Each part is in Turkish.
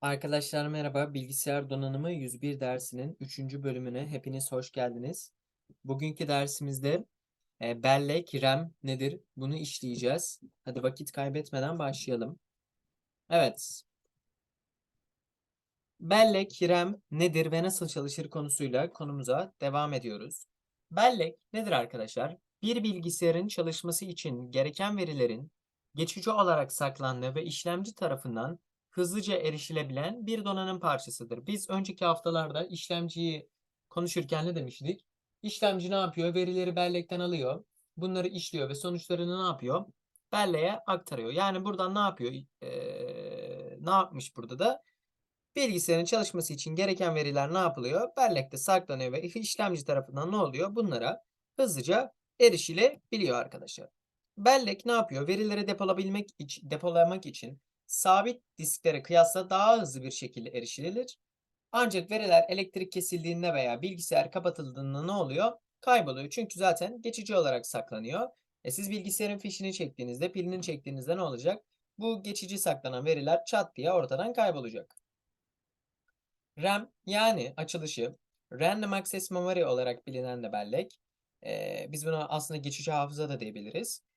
Arkadaşlar merhaba. Bilgisayar donanımı 101 dersinin 3. bölümüne hepiniz hoş geldiniz. Bugünkü dersimizde e, bellek, RAM nedir? Bunu işleyeceğiz. Hadi vakit kaybetmeden başlayalım. Evet. Bellek, RAM nedir ve nasıl çalışır konusuyla konumuza devam ediyoruz. Bellek nedir arkadaşlar? Bir bilgisayarın çalışması için gereken verilerin geçici olarak saklandığı ve işlemci tarafından hızlıca erişilebilen bir donanım parçasıdır. Biz önceki haftalarda işlemciyi konuşurken ne demiştik? İşlemci ne yapıyor? Verileri bellekten alıyor. Bunları işliyor ve sonuçlarını ne yapıyor? Belleğe aktarıyor. Yani buradan ne yapıyor? Ee, ne yapmış burada da? Bilgisayarın çalışması için gereken veriler ne yapılıyor? Bellekte saklanıyor ve işlemci tarafından ne oluyor? Bunlara hızlıca erişilebiliyor arkadaşlar. Bellek ne yapıyor? Verileri depolabilmek için, depolamak için sabit disklere kıyasla daha hızlı bir şekilde erişilir. Ancak veriler elektrik kesildiğinde veya bilgisayar kapatıldığında ne oluyor? Kayboluyor. Çünkü zaten geçici olarak saklanıyor. E siz bilgisayarın fişini çektiğinizde, pilini çektiğinizde ne olacak? Bu geçici saklanan veriler çat diye ortadan kaybolacak. RAM yani açılışı Random Access Memory olarak bilinen de bellek. Ee, biz buna aslında geçici hafıza da diyebiliriz.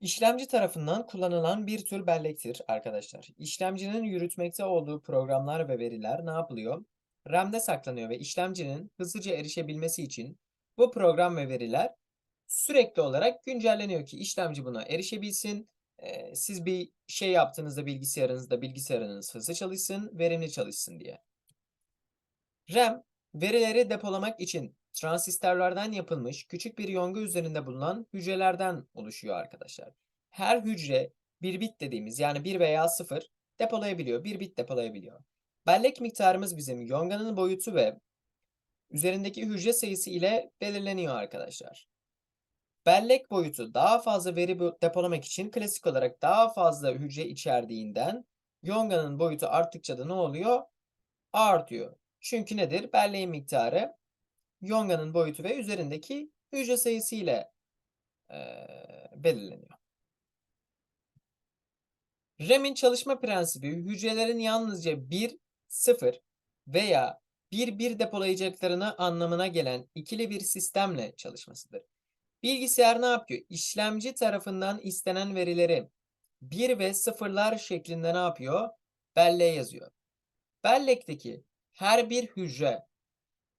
İşlemci tarafından kullanılan bir tür bellektir arkadaşlar. İşlemcinin yürütmekte olduğu programlar ve veriler ne yapılıyor? RAM'de saklanıyor ve işlemcinin hızlıca erişebilmesi için bu program ve veriler sürekli olarak güncelleniyor ki işlemci buna erişebilsin. Ee, siz bir şey yaptığınızda bilgisayarınızda bilgisayarınız hızlı çalışsın, verimli çalışsın diye. RAM, verileri depolamak için transistörlerden yapılmış küçük bir yonga üzerinde bulunan hücrelerden oluşuyor arkadaşlar. Her hücre bir bit dediğimiz yani 1 veya 0 depolayabiliyor. Bir bit depolayabiliyor. Bellek miktarımız bizim yonganın boyutu ve üzerindeki hücre sayısı ile belirleniyor arkadaşlar. Bellek boyutu daha fazla veri depolamak için klasik olarak daha fazla hücre içerdiğinden yonganın boyutu arttıkça da ne oluyor? Artıyor. Çünkü nedir? Belleğin miktarı yonganın boyutu ve üzerindeki hücre sayısı ile e, belirleniyor. RAM'in çalışma prensibi hücrelerin yalnızca 1, 0 veya 1, 1 depolayacaklarını anlamına gelen ikili bir sistemle çalışmasıdır. Bilgisayar ne yapıyor? İşlemci tarafından istenen verileri 1 ve 0'lar şeklinde ne yapıyor? Belleğe yazıyor. Bellekteki her bir hücre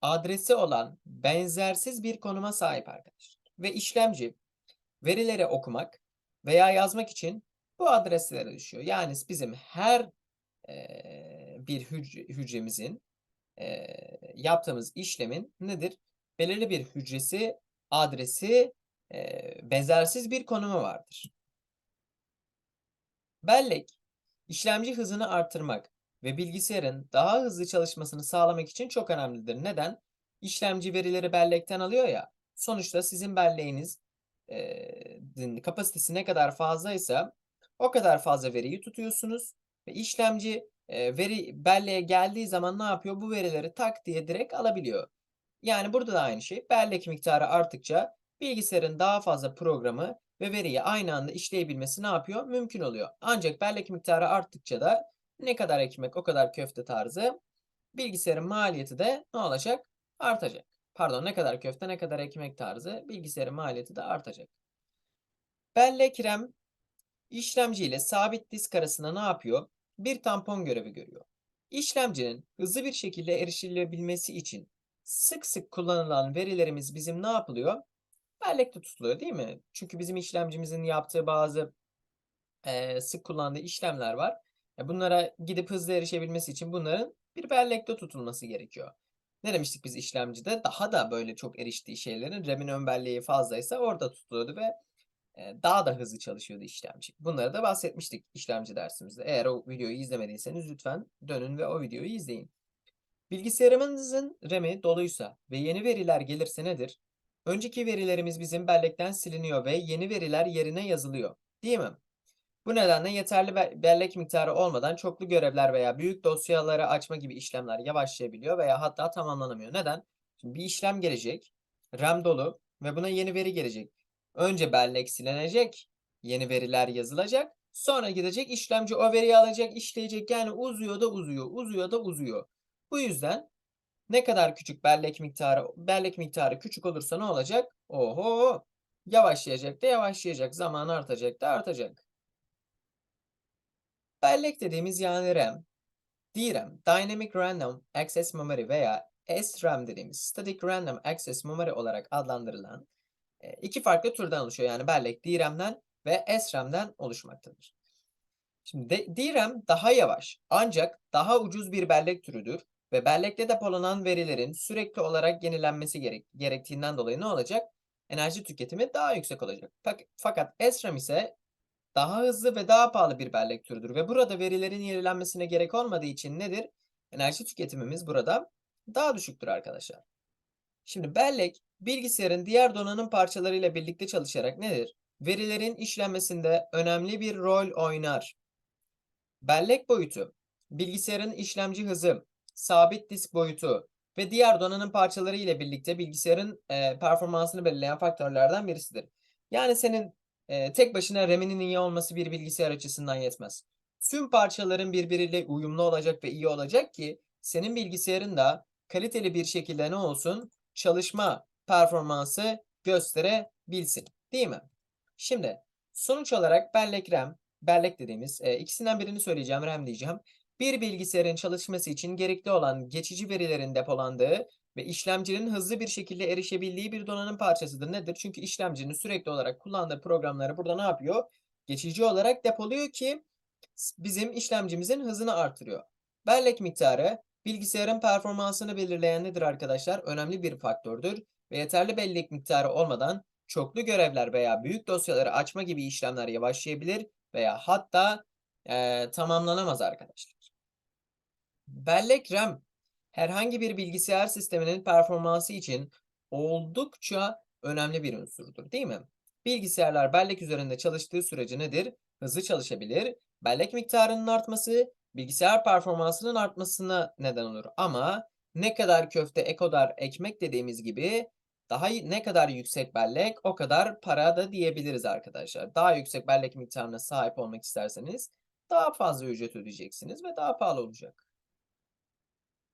adresi olan benzersiz bir konuma sahip arkadaşlar. Ve işlemci verileri okumak veya yazmak için bu adreslere düşüyor. Yani bizim her e, bir hücre, hücremizin e, yaptığımız işlemin nedir? Belirli bir hücresi, adresi, e, benzersiz bir konumu vardır. Bellek, işlemci hızını artırmak ve bilgisayarın daha hızlı çalışmasını sağlamak için çok önemlidir. Neden? İşlemci verileri bellekten alıyor ya. Sonuçta sizin belleğiniz e, kapasitesi ne kadar fazlaysa o kadar fazla veriyi tutuyorsunuz ve işlemci e, veri belleğe geldiği zaman ne yapıyor? Bu verileri tak diye direkt alabiliyor. Yani burada da aynı şey. Bellek miktarı arttıkça bilgisayarın daha fazla programı ve veriyi aynı anda işleyebilmesi ne yapıyor? Mümkün oluyor. Ancak bellek miktarı arttıkça da ne kadar ekmek o kadar köfte tarzı bilgisayarın maliyeti de ne olacak? Artacak. Pardon ne kadar köfte ne kadar ekmek tarzı bilgisayarın maliyeti de artacak. Bellek RAM işlemci ile sabit disk arasında ne yapıyor? Bir tampon görevi görüyor. İşlemcinin hızlı bir şekilde erişilebilmesi için sık sık kullanılan verilerimiz bizim ne yapılıyor? Bellekte tutuluyor değil mi? Çünkü bizim işlemcimizin yaptığı bazı e, sık kullandığı işlemler var. Bunlara gidip hızlı erişebilmesi için bunların bir bellekte tutulması gerekiyor. Ne demiştik biz işlemcide? Daha da böyle çok eriştiği şeylerin RAM'in ön belleği fazlaysa orada tutuluyordu ve daha da hızlı çalışıyordu işlemci. Bunları da bahsetmiştik işlemci dersimizde. Eğer o videoyu izlemediyseniz lütfen dönün ve o videoyu izleyin. Bilgisayarımızın RAM'i doluysa ve yeni veriler gelirse nedir? Önceki verilerimiz bizim bellekten siliniyor ve yeni veriler yerine yazılıyor. Değil mi? Bu nedenle yeterli bellek miktarı olmadan çoklu görevler veya büyük dosyaları açma gibi işlemler yavaşlayabiliyor veya hatta tamamlanamıyor. Neden? Şimdi bir işlem gelecek, RAM dolu ve buna yeni veri gelecek. Önce bellek silinecek, yeni veriler yazılacak, Sonra gidecek işlemci o veriyi alacak, işleyecek. Yani uzuyor da uzuyor, uzuyor da uzuyor. Bu yüzden ne kadar küçük bellek miktarı, bellek miktarı küçük olursa ne olacak? Oho! Yavaşlayacak da yavaşlayacak. Zaman artacak da artacak. Bellek dediğimiz yani RAM, DRAM, Dynamic Random Access Memory veya SRAM dediğimiz Static Random Access Memory olarak adlandırılan e, iki farklı türden oluşuyor. Yani bellek DRAM'den ve SRAM'den oluşmaktadır. Şimdi DRAM daha yavaş ancak daha ucuz bir bellek türüdür ve bellekte depolanan verilerin sürekli olarak yenilenmesi gerek, gerektiğinden dolayı ne olacak? Enerji tüketimi daha yüksek olacak. Fakat SRAM ise daha hızlı ve daha pahalı bir bellek türüdür ve burada verilerin yenilenmesine gerek olmadığı için nedir? Enerji tüketimimiz burada daha düşüktür arkadaşlar. Şimdi bellek bilgisayarın diğer donanım parçalarıyla birlikte çalışarak nedir? Verilerin işlenmesinde önemli bir rol oynar. Bellek boyutu, bilgisayarın işlemci hızı, sabit disk boyutu ve diğer donanım parçaları ile birlikte bilgisayarın e, performansını belirleyen faktörlerden birisidir. Yani senin e, tek başına RAM'inin iyi olması bir bilgisayar açısından yetmez. Tüm parçaların birbiriyle uyumlu olacak ve iyi olacak ki senin bilgisayarın da kaliteli bir şekilde ne olsun? Çalışma performansı gösterebilsin. Değil mi? Şimdi sonuç olarak bellek RAM, bellek dediğimiz e, ikisinden birini söyleyeceğim, RAM diyeceğim. Bir bilgisayarın çalışması için gerekli olan geçici verilerin depolandığı ve işlemcinin hızlı bir şekilde erişebildiği bir donanım parçasıdır. Nedir? Çünkü işlemcinin sürekli olarak kullandığı programları burada ne yapıyor? Geçici olarak depoluyor ki bizim işlemcimizin hızını artırıyor. Bellek miktarı bilgisayarın performansını belirleyen nedir arkadaşlar? Önemli bir faktördür ve yeterli bellek miktarı olmadan çoklu görevler veya büyük dosyaları açma gibi işlemler yavaşlayabilir veya hatta e, tamamlanamaz arkadaşlar. Bellek RAM herhangi bir bilgisayar sisteminin performansı için oldukça önemli bir unsurdur değil mi? Bilgisayarlar bellek üzerinde çalıştığı sürece nedir? Hızlı çalışabilir. Bellek miktarının artması bilgisayar performansının artmasına neden olur. Ama ne kadar köfte, e kadar ekmek dediğimiz gibi daha ne kadar yüksek bellek o kadar para da diyebiliriz arkadaşlar. Daha yüksek bellek miktarına sahip olmak isterseniz daha fazla ücret ödeyeceksiniz ve daha pahalı olacak.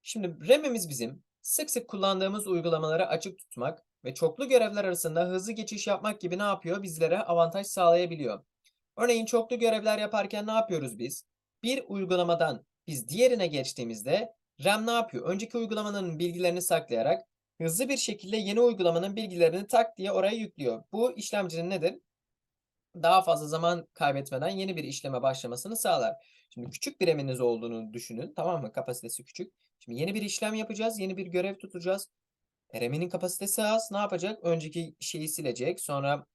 Şimdi RAM'imiz bizim sık sık kullandığımız uygulamaları açık tutmak ve çoklu görevler arasında hızlı geçiş yapmak gibi ne yapıyor? Bizlere avantaj sağlayabiliyor. Örneğin çoklu görevler yaparken ne yapıyoruz biz? Bir uygulamadan biz diğerine geçtiğimizde RAM ne yapıyor? Önceki uygulamanın bilgilerini saklayarak hızlı bir şekilde yeni uygulamanın bilgilerini tak diye oraya yüklüyor. Bu işlemcinin nedir? Daha fazla zaman kaybetmeden yeni bir işleme başlamasını sağlar. Şimdi küçük bir RAM'iniz olduğunu düşünün. Tamam mı? Kapasitesi küçük. Şimdi yeni bir işlem yapacağız. Yeni bir görev tutacağız. RAM'inin kapasitesi az. Ne yapacak? Önceki şeyi silecek. Sonra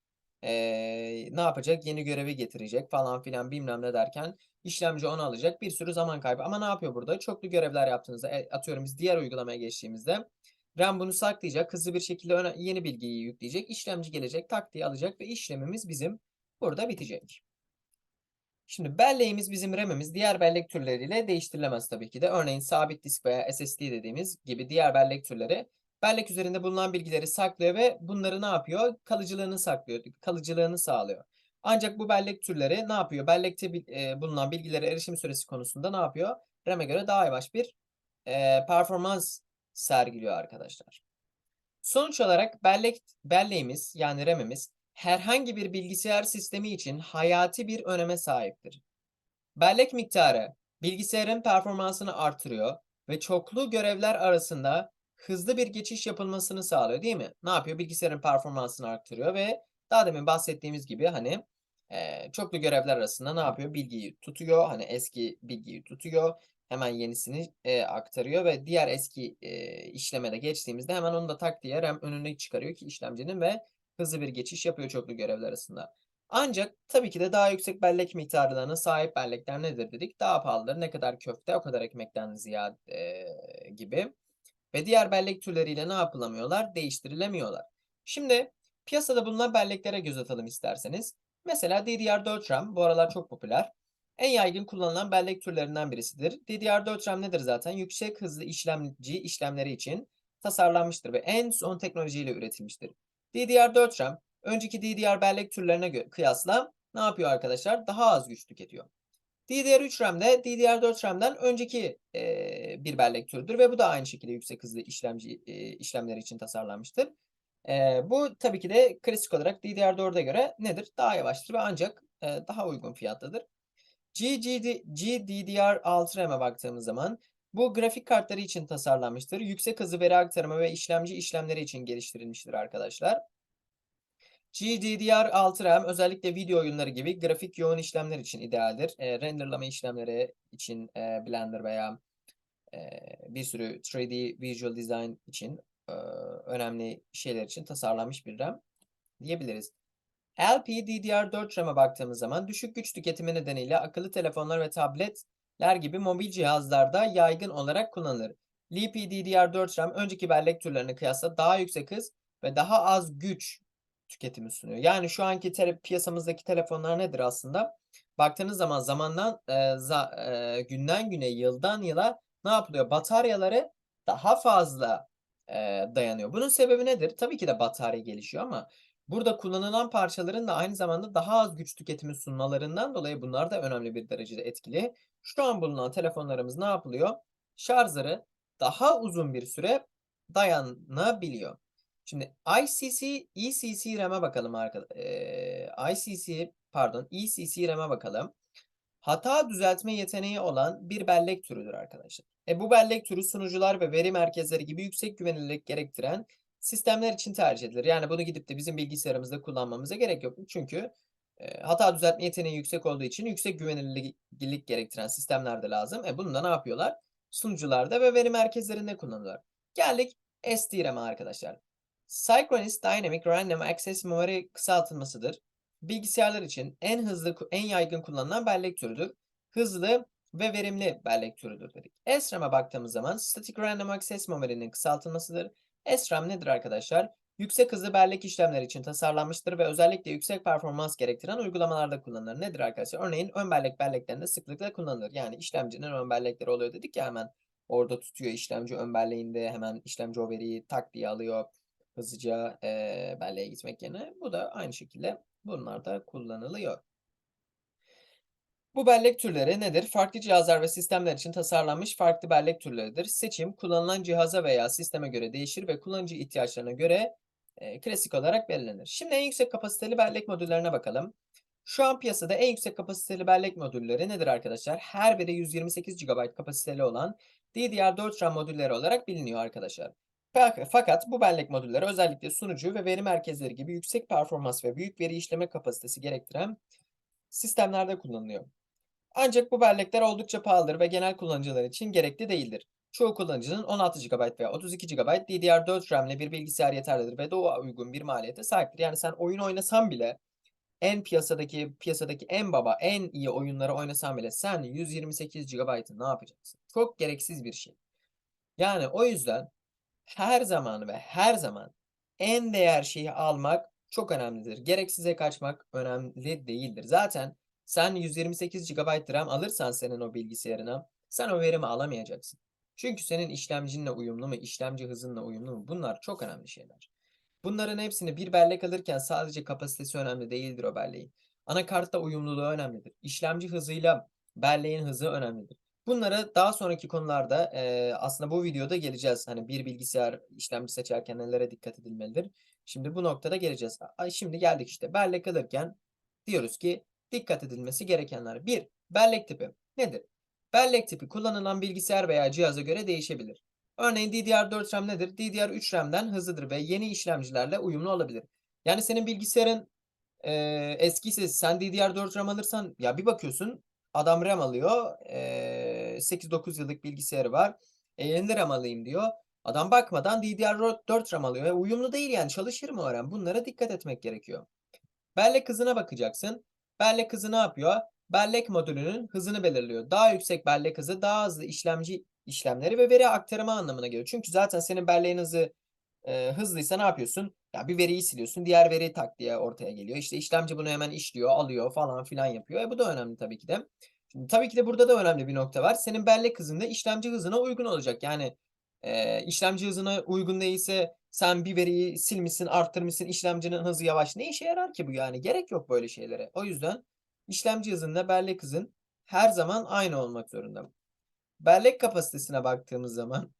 ee, ne yapacak? Yeni görevi getirecek falan filan bilmem ne derken işlemci onu alacak. Bir sürü zaman kaybı. Ama ne yapıyor burada? Çoklu görevler yaptığınızda e, atıyorum biz diğer uygulamaya geçtiğimizde RAM bunu saklayacak. Hızlı bir şekilde yeni bilgiyi yükleyecek. İşlemci gelecek. Tak diye alacak ve işlemimiz bizim burada bitecek. Şimdi belleğimiz bizim RAM'imiz diğer bellek türleriyle değiştirilemez tabii ki de. Örneğin sabit disk veya SSD dediğimiz gibi diğer bellek türleri bellek üzerinde bulunan bilgileri saklıyor ve bunları ne yapıyor? Kalıcılığını saklıyor, kalıcılığını sağlıyor. Ancak bu bellek türleri ne yapıyor? Bellekte e, bulunan bilgilere erişim süresi konusunda ne yapıyor? RAM'e göre daha yavaş bir e, performans sergiliyor arkadaşlar. Sonuç olarak bellek, belleğimiz yani RAM'imiz herhangi bir bilgisayar sistemi için hayati bir öneme sahiptir. Bellek miktarı bilgisayarın performansını artırıyor ve çoklu görevler arasında hızlı bir geçiş yapılmasını sağlıyor değil mi? Ne yapıyor? Bilgisayarın performansını arttırıyor ve daha demin bahsettiğimiz gibi hani e, çoklu görevler arasında ne yapıyor? Bilgiyi tutuyor. Hani eski bilgiyi tutuyor. Hemen yenisini e, aktarıyor ve diğer eski e, işlemede geçtiğimizde hemen onu da tak diye RAM önüne çıkarıyor ki işlemcinin ve hızlı bir geçiş yapıyor çoklu görevler arasında. Ancak tabii ki de daha yüksek bellek miktarlarına sahip bellekler nedir dedik? Daha pahalıdır. Ne kadar köfte o kadar ekmekten ziyade e, gibi. Ve diğer bellek türleriyle ne yapılamıyorlar? Değiştirilemiyorlar. Şimdi piyasada bulunan belleklere göz atalım isterseniz. Mesela DDR4 RAM bu aralar çok popüler. En yaygın kullanılan bellek türlerinden birisidir. DDR4 RAM nedir zaten? Yüksek hızlı işlemci işlemleri için tasarlanmıştır ve en son teknolojiyle üretilmiştir. DDR4 RAM önceki DDR bellek türlerine kıyasla ne yapıyor arkadaşlar? Daha az güç tüketiyor. DDR3 RAM de DDR4 RAM'den önceki eee, bir bellek türüdür ve bu da aynı şekilde yüksek hızlı işlemci eee, işlemler için tasarlanmıştır. Eee, bu tabii ki de klasik olarak DDR4'e göre nedir? Daha yavaştır ve ancak eee, daha uygun fiyatlıdır. GGD, GDDR6 RAM'e baktığımız zaman bu grafik kartları için tasarlanmıştır. Yüksek hızlı veri aktarımı ve işlemci işlemleri için geliştirilmiştir arkadaşlar. GDDR6 RAM özellikle video oyunları gibi grafik yoğun işlemler için idealdir. E, renderlama işlemleri için e, Blender veya e, bir sürü 3D Visual Design için e, önemli şeyler için tasarlanmış bir RAM diyebiliriz. LPDDR4 RAM'e baktığımız zaman düşük güç tüketimi nedeniyle akıllı telefonlar ve tabletler gibi mobil cihazlarda yaygın olarak kullanılır. LPDDR4 RAM önceki bellek türlerine kıyasla daha yüksek hız ve daha az güç tüketimi sunuyor. Yani şu anki tele, piyasamızdaki telefonlar nedir aslında? Baktığınız zaman zamandan e, za, e, günden güne, yıldan yıla ne yapılıyor? Bataryaları daha fazla e, dayanıyor. Bunun sebebi nedir? Tabii ki de batarya gelişiyor ama burada kullanılan parçaların da aynı zamanda daha az güç tüketimi sunmalarından dolayı bunlar da önemli bir derecede etkili. Şu an bulunan telefonlarımız ne yapılıyor? Şarjları daha uzun bir süre dayanabiliyor. Şimdi ICC, ECC RAM'e bakalım arkadaşlar. ICC, pardon, ECC RAM'e bakalım. Hata düzeltme yeteneği olan bir bellek türüdür arkadaşlar. E bu bellek türü sunucular ve veri merkezleri gibi yüksek güvenilirlik gerektiren sistemler için tercih edilir. Yani bunu gidip de bizim bilgisayarımızda kullanmamıza gerek yok. Çünkü e, hata düzeltme yeteneği yüksek olduğu için yüksek güvenilirlik gerektiren sistemler de lazım. E bunu da ne yapıyorlar? Sunucularda ve veri merkezlerinde kullanıyorlar. Geldik SDRAM'e arkadaşlar. Synchronous Dynamic Random Access Memory kısaltılmasıdır. Bilgisayarlar için en hızlı, en yaygın kullanılan bellek türüdür. Hızlı ve verimli bellek türüdür dedik. SRAM'e baktığımız zaman Static Random Access Memory'nin kısaltılmasıdır. SRAM nedir arkadaşlar? Yüksek hızlı bellek işlemleri için tasarlanmıştır ve özellikle yüksek performans gerektiren uygulamalarda kullanılır. Nedir arkadaşlar? Örneğin ön bellek belleklerinde sıklıkla kullanılır. Yani işlemcinin ön bellekleri oluyor dedik ya hemen orada tutuyor işlemci ön belleğinde hemen işlemci o veriyi tak diye alıyor hızlıca e, belleğe gitmek yerine. Bu da aynı şekilde bunlar da kullanılıyor. Bu bellek türleri nedir? Farklı cihazlar ve sistemler için tasarlanmış farklı bellek türleridir. Seçim kullanılan cihaza veya sisteme göre değişir ve kullanıcı ihtiyaçlarına göre e, klasik olarak belirlenir. Şimdi en yüksek kapasiteli bellek modüllerine bakalım. Şu an piyasada en yüksek kapasiteli bellek modülleri nedir arkadaşlar? Her biri 128 GB kapasiteli olan DDR4 RAM modülleri olarak biliniyor arkadaşlar. Fakat bu bellek modülleri özellikle sunucu ve veri merkezleri gibi yüksek performans ve büyük veri işleme kapasitesi gerektiren sistemlerde kullanılıyor. Ancak bu bellekler oldukça pahalıdır ve genel kullanıcılar için gerekli değildir. Çoğu kullanıcının 16 GB veya 32 GB DDR4 RAM ile bir bilgisayar yeterlidir ve daha uygun bir maliyete sahiptir. Yani sen oyun oynasan bile en piyasadaki piyasadaki en baba, en iyi oyunları oynasan bile sen 128 GB'ı ne yapacaksın? Çok gereksiz bir şey. Yani o yüzden her zaman ve her zaman en değer şeyi almak çok önemlidir. Gereksize kaçmak önemli değildir. Zaten sen 128 GB RAM alırsan senin o bilgisayarına sen o verimi alamayacaksın. Çünkü senin işlemcinle uyumlu mu, işlemci hızınla uyumlu mu? Bunlar çok önemli şeyler. Bunların hepsini bir bellek alırken sadece kapasitesi önemli değildir o belleğin. Anakartta uyumluluğu önemlidir. İşlemci hızıyla belleğin hızı önemlidir. Bunlara daha sonraki konularda e, aslında bu videoda geleceğiz. Hani bir bilgisayar işlemci seçerken nelere dikkat edilmelidir. Şimdi bu noktada geleceğiz. Ay şimdi geldik işte bellek alırken diyoruz ki dikkat edilmesi gerekenler. Bir, bellek tipi nedir? Bellek tipi kullanılan bilgisayar veya cihaza göre değişebilir. Örneğin DDR4 RAM nedir? DDR3 RAM'den hızlıdır ve yeni işlemcilerle uyumlu olabilir. Yani senin bilgisayarın e, eskiyse sen DDR4 RAM alırsan ya bir bakıyorsun adam RAM alıyor. E, 8-9 yıllık bilgisayarı var. E, yeni RAM alayım diyor. Adam bakmadan DDR4 RAM alıyor. E, uyumlu değil yani çalışır mı o RAM? Bunlara dikkat etmek gerekiyor. Bellek hızına bakacaksın. Bellek hızı ne yapıyor? Bellek modülünün hızını belirliyor. Daha yüksek bellek hızı daha hızlı işlemci işlemleri ve veri aktarımı anlamına geliyor. Çünkü zaten senin belleğin hızı e, hızlıysa ne yapıyorsun? Ya bir veriyi siliyorsun, diğer veri tak diye ortaya geliyor. İşte işlemci bunu hemen işliyor, alıyor falan filan yapıyor. E bu da önemli tabii ki de. Şimdi tabii ki de burada da önemli bir nokta var. Senin bellek hızında işlemci hızına uygun olacak. Yani Eee, işlemci hızına uygun değilse sen bir veriyi silmişsin, arttırmışsın, işlemcinin hızı yavaş. Ne işe yarar ki bu yani? Gerek yok böyle şeylere. O yüzden işlemci hızınla bellek hızın her zaman aynı olmak zorunda. Bellek kapasitesine baktığımız zaman,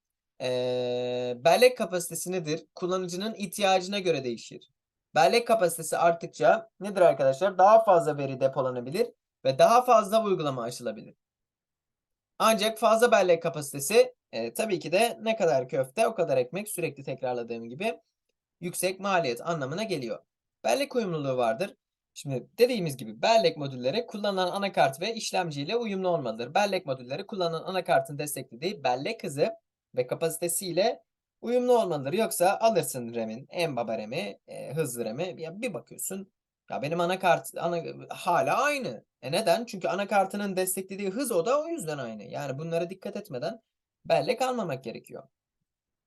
eee, bellek kapasitesi nedir? Kullanıcının ihtiyacına göre değişir. Bellek kapasitesi arttıkça nedir arkadaşlar? Daha fazla veri depolanabilir ve daha fazla uygulama açılabilir. Ancak fazla bellek kapasitesi, eee, tabii ki de ne kadar köfte o kadar ekmek sürekli tekrarladığım gibi yüksek maliyet anlamına geliyor. Bellek uyumluluğu vardır. Şimdi dediğimiz gibi bellek modülleri kullanılan anakart ve işlemciyle uyumlu olmalıdır. Bellek modülleri kullanılan anakartın desteklediği bellek hızı ve kapasitesiyle uyumlu olmalıdır. Yoksa alırsın RAM'in, en baba RAM'i, eee, hızlı RAM'i, ya bir bakıyorsun, ya benim anakart ana hâlâ aynı. E neden? Çünkü anakartının desteklediği hız o da o yüzden aynı. Yani bunlara dikkat etmeden bellek almamak gerekiyor.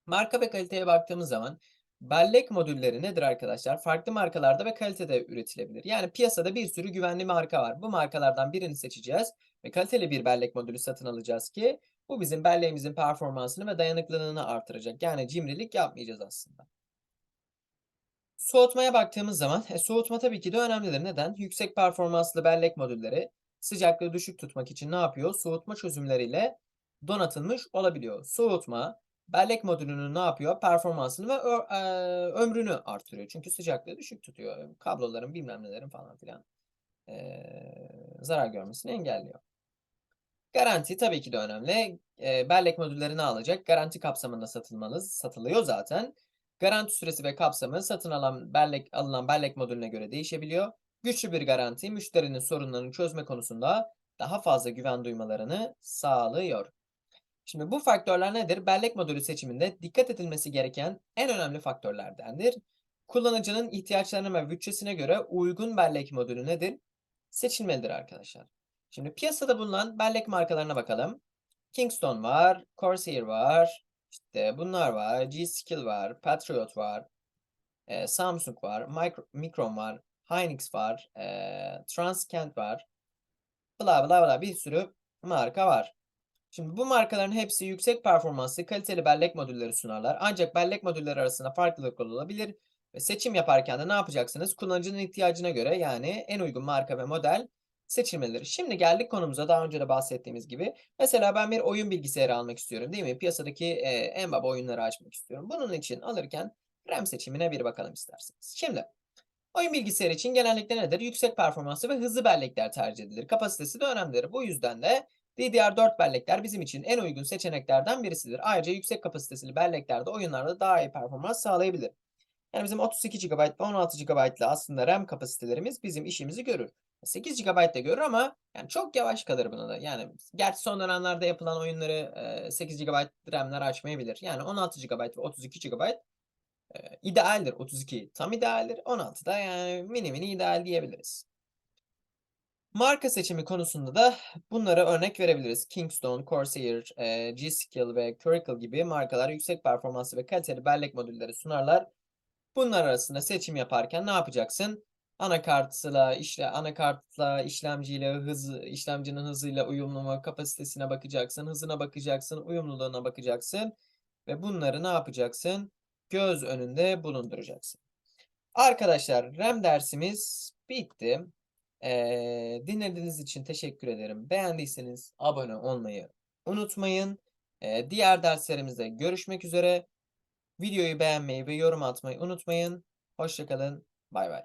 Marka ve kaliteye baktığımız zaman bellek modülleri nedir arkadaşlar? Farklı markalarda ve kalitede üretilebilir. Yani piyasada bir sürü güvenli marka var. Bu markalardan birini seçeceğiz ve kaliteli bir bellek modülü satın alacağız ki bu bizim belleğimizin performansını ve dayanıklılığını artıracak. Yani cimrilik yapmayacağız aslında. Soğutmaya baktığımız zaman, e, soğutma tabii ki de önemlidir. Neden? Yüksek performanslı bellek modülleri sıcaklığı düşük tutmak için ne yapıyor? Soğutma çözümleriyle donatılmış olabiliyor. Soğutma bellek modülünün ne yapıyor? Performansını ve eee, ömrünü artırıyor. Çünkü sıcaklığı düşük tutuyor. Kabloların bilmem nelerin falan filan eee, zarar görmesini engelliyor. Garanti tabii ki de önemli. Eee, bellek modülleri ne alacak? Garanti kapsamında satılmalı satılıyor zaten. Garanti süresi ve kapsamı satın alan bellek alınan bellek modülüne göre değişebiliyor. Güçlü bir garanti müşterinin sorunlarını çözme konusunda daha fazla güven duymalarını sağlıyor. Şimdi bu faktörler nedir? Bellek modülü seçiminde dikkat edilmesi gereken en önemli faktörlerdendir. Kullanıcının ihtiyaçlarına ve bütçesine göre uygun bellek modülü nedir? Seçilmelidir arkadaşlar. Şimdi piyasada bulunan bellek markalarına bakalım. Kingston var, Corsair var, işte bunlar var, G-Skill var, Patriot var, eee, Samsung var, Micro Micron var, Hynix var, eee, Transcend var. Bla bla bla bir sürü marka var. Şimdi bu markaların hepsi yüksek performanslı, kaliteli bellek modülleri sunarlar. Ancak bellek modülleri arasında farklılıklar olabilir ve seçim yaparken de ne yapacaksınız? Kullanıcının ihtiyacına göre yani en uygun marka ve model seçilmelidir. Şimdi geldik konumuza daha önce de bahsettiğimiz gibi. Mesela ben bir oyun bilgisayarı almak istiyorum değil mi? Piyasadaki eee, en baba oyunları açmak istiyorum. Bunun için alırken RAM seçimine bir bakalım isterseniz. Şimdi oyun bilgisayarı için genellikle nedir? Yüksek performanslı ve hızlı bellekler tercih edilir. Kapasitesi de önemlidir. Bu yüzden de DDR4 bellekler bizim için en uygun seçeneklerden birisidir. Ayrıca yüksek kapasiteli belleklerde oyunlarda daha iyi performans sağlayabilir. Yani bizim 32 GB ve 16 GB'lı aslında RAM kapasitelerimiz bizim işimizi görür. 8 GB da görür ama yani çok yavaş kalır buna da. Yani gerçi son dönemlerde yapılan oyunları eee, 8 GB RAM'ler açmayabilir. Yani 16 GB ve 32 GB idealdir. 32 tam idealdir. 16 da yani mini mini ideal diyebiliriz. Marka seçimi konusunda da bunlara örnek verebiliriz. Kingston, Corsair, eee, G-Skill ve Curacle gibi markalar yüksek performanslı ve kaliteli bellek modülleri sunarlar. Bunlar arasında seçim yaparken ne yapacaksın? Anakartla, işle anakartla, işlemciyle, hız işlemcinin hızıyla uyumlu mu, kapasitesine bakacaksın, hızına bakacaksın, uyumluluğuna bakacaksın ve bunları ne yapacaksın? Göz önünde bulunduracaksın. Arkadaşlar RAM dersimiz bitti. Eee, dinlediğiniz için teşekkür ederim. Beğendiyseniz abone olmayı unutmayın. Eee, diğer derslerimizde görüşmek üzere. Videoyu beğenmeyi ve yorum atmayı unutmayın. Hoşça kalın. Bay bay.